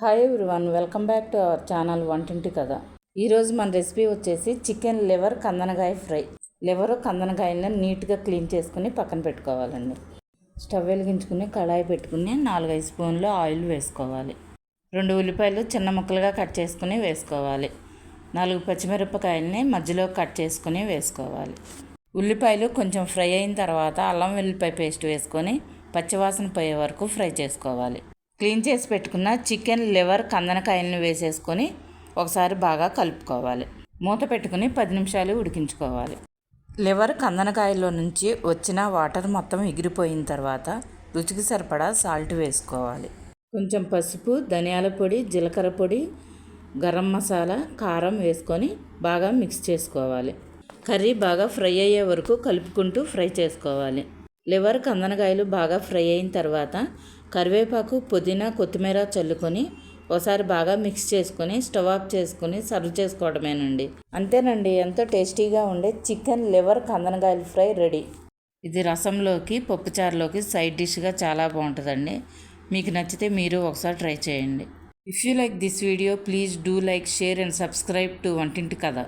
Hi one welcome back to our channel వంటింటి కదా ఈరోజు మన రెసిపీ వచ్చేసి చికెన్ లివర్ కందనకాయ ఫ్రై లివర్ కందనకాయలను నీట్గా క్లీన్ చేసుకుని పక్కన పెట్టుకోవాలండి. స్టవ్ వెలిగించుకుని కళాయి పెట్టుకుని నాలుగైదు స్పూన్లు ఆయిల్ వేసుకోవాలి. రెండు ఉల్లిపాయలు చిన్న ముక్కలుగా కట్ చేసుకుని వేసుకోవాలి. నాలుగు పచ్చిమిరపకాయలని మధ్యలో కట్ చేసుకుని వేసుకోవాలి. ఉల్లిపాయలు కొంచెం ఫ్రై అయిన తర్వాత అల్లం వెల్లిపాయ పేస్ట్ వేసుకొని పచ్చివాసన పోయే వరకు ఫ్రై చేసుకోవాలి. క్లీన్ చేసి పెట్టుకున్న చికెన్ లివర్ కందనకాయలను వేసేసుకొని ఒకసారి బాగా కలుపుకోవాలి. మూత పెట్టుకుని పది నిమిషాలు ఉడికించుకోవాలి. లివర్ కందనకాయలో నుంచి వచ్చిన వాటర్ మొత్తం ఎగిరిపోయిన తర్వాత రుచికి సరిపడా సాల్ట్ వేసుకోవాలి. కొంచెం పసుపు ధనియాల పొడి జీలకర్ర పొడి గరం మసాలా కారం వేసుకొని బాగా మిక్స్ చేసుకోవాలి. కర్రీ బాగా ఫ్రై అయ్యే వరకు కలుపుకుంటూ ఫ్రై చేసుకోవాలి. లివర్ కందనకాయలు బాగా ఫ్రై అయిన తర్వాత కరివేపాకు పుదీనా కొత్తిమీర చల్లుకొని ఒకసారి బాగా మిక్స్ చేసుకొని స్టవ్ ఆఫ్ చేసుకొని సర్వ్ చేసుకోవడమేనండి. అంతేనండి ఎంతో టేస్టీగా ఉండే చికెన్ లివర్ కందనకాయల ఫ్రై రెడీ. ఇది రసంలోకి పప్పుచారులోకి సైడ్ డిష్గా చాలా బాగుంటుందండి. మీకు నచ్చితే మీరు ఒకసారి ట్రై చేయండి. If you like this video please do like share and subscribe to Vantinti Katha.